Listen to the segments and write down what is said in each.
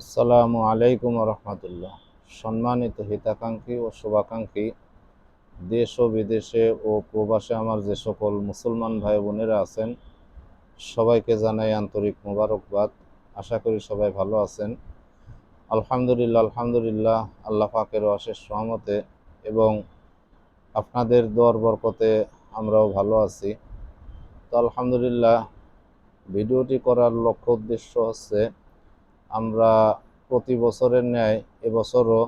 আসসালামু আলাইকুম রহমতুল্লাহ সম্মানিত হিতাকাঙ্ক্ষী ও শুভাকাঙ্ক্ষী দেশ ও বিদেশে ও প্রবাসে আমার যে সকল মুসলমান ভাই বোনেরা আছেন, সবাইকে জানাই আন্তরিক মোবারকবাদ। আশা করি সবাই ভালো আছেন। আলহামদুলিল্লাহ আলহামদুলিল্লাহ, আল্লাহ পাকের অশেষ সহমতে এবং আপনাদের দোয়ার বরকতে আমরাও ভালো আছি। তো আলহামদুলিল্লাহ, ভিডিওটি করার লক্ষ্য উদ্দেশ্য হচ্ছে আমরা প্রতি বছরের ন্যায় এবছরও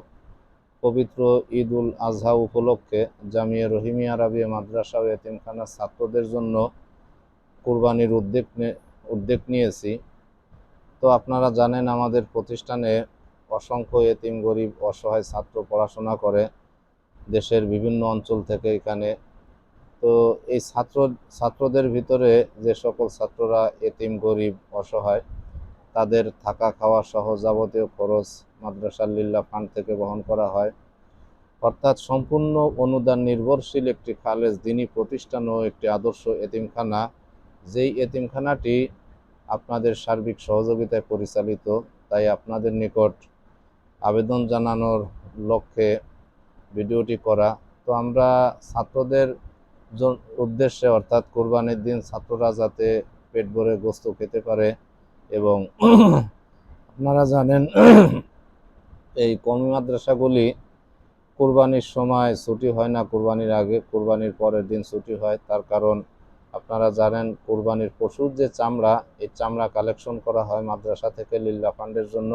পবিত্র ঈদ উল আজহা উপলক্ষে জামিয়া রহিমিয়া রাবিয়া মাদ্রাসা ও এতিমখানার ছাত্রদের জন্য কুরবানির উদ্যোগ উদ্যোগ নিয়েছি। তো আপনারা জানেন আমাদের প্রতিষ্ঠানে অসংখ্য এতিম, গরিব, অসহায় ছাত্র পড়াশোনা করে দেশের বিভিন্ন অঞ্চল থেকে এখানে। তো এই ছাত্র, ছাত্রদের ভিতরে যে সকল ছাত্ররা এতিম, গরিব, অসহায় তাদের থাকা খাওয়া সহ যাবতীয় খরচ মাদ্রাসার লিল্লা ফান্ড থেকে বহন করা হয়। অর্থাৎ সম্পূর্ণ অনুদান নির্ভরশীল একটি খালেজ, দিনী প্রতিষ্ঠান ও একটি আদর্শ এতিমখানা। যেই এতিমখানাটি আপনাদের সার্বিক সহযোগিতায় পরিচালিত, তাই আপনাদের নিকট আবেদন জানানোর লক্ষ্যে ভিডিওটি করা। তো আমরা ছাত্রদের উদ্দেশ্যে অর্থাৎ কোরবানির দিন ছাত্ররা যাতে পেট ভরে গোস্ত খেতে পারে এবং আপনারা জানেন এই কমি মাদ্রাসাগুলি কোরবানির সময় ছুটি হয় না, কোরবানির আগে, কোরবানির পরের দিন ছুটি হয়। তার কারণ আপনারা জানেন কোরবানির পশুর যে চামড়া, এই চামড়া কালেকশন করা হয় মাদ্রাসা থেকে লিল্লা ফান্ডের জন্য।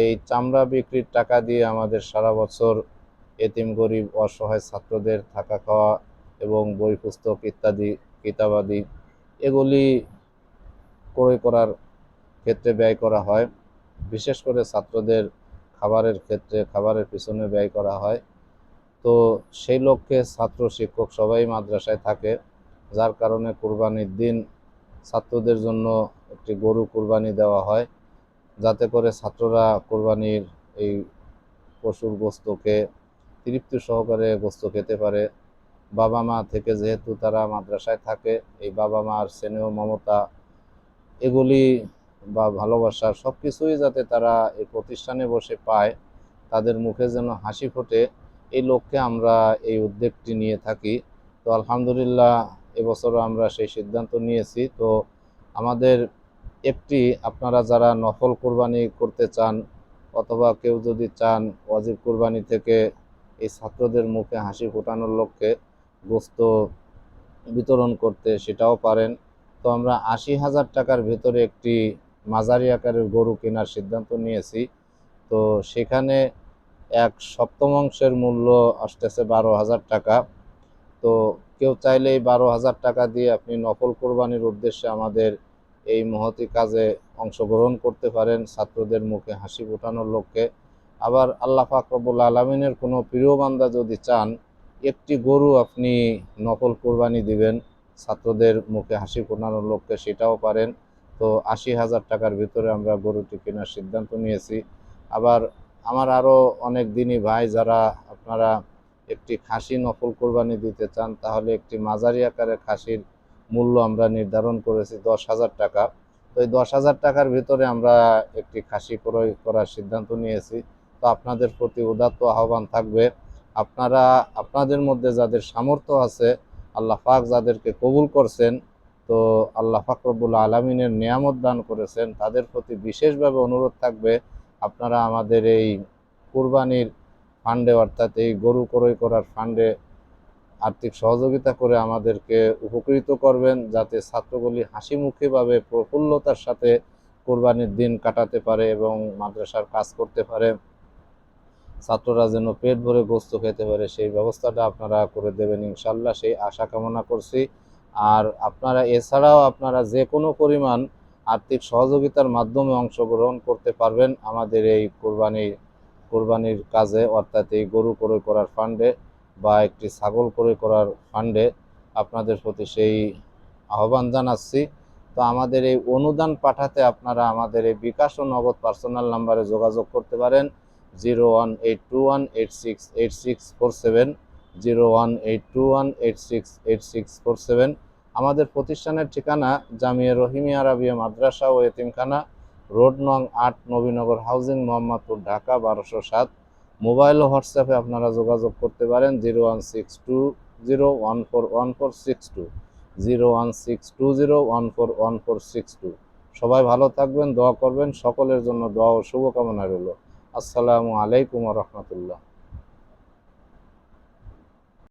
এই চামড়া বিক্রির টাকা দিয়ে আমাদের সারা বছর এতিম, গরিব, অসহায় ছাত্রদের থাকা খাওয়া এবং বই পুস্তক ইত্যাদি, কিতাবাদি, এগুলি ক্রয় করার ক্ষেত্রে ব্যয় করা হয়। বিশেষ করে ছাত্রদের খাবারের ক্ষেত্রে খাবারের পিছনে ব্যয় করা হয়। তো সেই লক্ষ্যে ছাত্র শিক্ষক সবাই মাদ্রাসায় থাকে, যার কারণে কুরবানির দিন ছাত্রদের জন্য একটি গরু কুরবানি দেওয়া হয়। যাতে করে ছাত্ররা কোরবানির এই পশুর গোস্তকে তৃপ্তি সহকারে গোস্ত খেতে পারে। বাবা মা থেকে যেহেতু তারা মাদ্রাসায় থাকে, এই বাবা মার স্নেহ, মমতা, এগুলি বা ভালোবাসা সব কিছুই যাতে তারা এই প্রতিষ্ঠানে বসে পায়, তাদের মুখে যেন হাসি ফোটে, এই লক্ষ্যে আমরা এই উদ্যোগটি নিয়ে থাকি। তো আলহামদুলিল্লাহ এবছরও আমরা সেই সিদ্ধান্ত নিয়েছি। তো আমাদের একটি আপনারা যারা নফল কোরবানি করতে চান অথবা কেউ যদি চান ওয়াজিব কোরবানি থেকে এই ছাত্রদের মুখে হাসি ফোটানোর লক্ষ্যে গোস্ত বিতরণ করতে সেটাও পারেন। তো আমরা আশি হাজার টাকার ভেতরে একটি মাঝারি আকারের গরু কেনার সিদ্ধান্ত নিয়েছি। তো সেখানে এক সপ্তমাংশের মূল্য আসতেছে বারো হাজার টাকা। তো কেউ চাইলে এই বারো হাজার টাকা দিয়ে আপনি নকল কোরবানির উদ্দেশ্যে আমাদের এই মহতি কাজে অংশগ্রহণ করতে পারেন, ছাত্রদের মুখে হাসি ফোটানোর লক্ষ্যে। আবার আল্লাহ ফাকরবুল আলমিনের কোনো প্রিয় বান্দা যদি চান, একটি গরু আপনি নকল কোরবানি দিবেন, ছাত্রদের মুখে হাসি ফোটানোর লক্ষ্যে সেটাও পারেন। তো আশি হাজার টাকার ভিতরে আমরা গরুটি কেনার সিদ্ধান্ত নিয়েছি। আবার আমার আরও অনেক দিনই ভাই যারা আপনারা একটি খাসি নকল কোরবানি দিতে চান, তাহলে একটি মাঝারি আকারের খাসির মূল্য আমরা নির্ধারণ করেছি দশ হাজার টাকা। তো এই দশ হাজার টাকার ভিতরে আমরা একটি খাসি ক্রয় করার সিদ্ধান্ত নিয়েছি। তো আপনাদের প্রতি উদাত্ত আহ্বান থাকবে। আপনারা, আপনাদের মধ্যে যাদের সামর্থ্য আছে, আল্লাহ পাক যাদেরকে কবুল করছেন তো আল্লাহ ফাকরবুল আলমিনের নিয়ামত দান করেছেন। তাদের প্রতি বিশেষভাবে অনুরোধ থাকবে, আপনারা আমাদের এই কুরবানির ফান্ডে অর্থাৎ এই গরু ক্রয় করার ফান্ডে আর্থিক সহযোগিতা করে আমাদেরকে উপকৃত করবেন, যাতে ছাত্রগুলি হাসি মুখেভাবে প্রফুল্লতার সাথে কোরবানির দিন কাটাতে পারে এবং মাদ্রাসার কাজ করতে পারে। ছাত্ররা যেন পেট ভরে গোস্ত খেতে পারে, সেই ব্যবস্থাটা আপনারা করে দেবেন ইনশাল্লাহ। সেই আশা কামনা করছি। আর আপনারা এছাড়াও আপনারা যে কোনো পরিমাণ আর্থিক সহযোগিতার মাধ্যমে অংশগ্রহণ করতে পারবেন আমাদের এই কোরবানি, কোরবানির কাজে, অর্থাৎ এই গরু ক্রয় করার ফান্ডে বা একটি ছাগল ক্রয় করার ফান্ডে আপনাদের প্রতি সেই আহ্বান জানাচ্ছি। তো আমাদের এই অনুদান পাঠাতে আপনারা আমাদের এই বিকাশ ও নগদ পার্সোনাল নাম্বারে যোগাযোগ করতে পারেন। Zero one eight two one eight six eight six four seven zero one eight two one eight six eight six four seven. আমাদের প্রতিষ্ঠানের ঠিকানা জামিয়া রহিমিয়া আরাবিয়া মাদ্রাসা ও এতিমখানা, রোড নং আট, নবীনগর হাউজিং, মোহাম্মদপুর, ঢাকা, বারোশো সাত। মোবাইল ও হোয়াটসঅ্যাপে আপনারা যোগাযোগ করতে পারেন zero one six two, zero one four one four six two. Zero one six two, zero one four one four six two. সবাই ভালো থাকবেন, দোয়া করবেন, সকলের জন্য দোয়া ও শুভকামনা রইল। আসসালামু আলাইকুম রহমতুল্লাহ।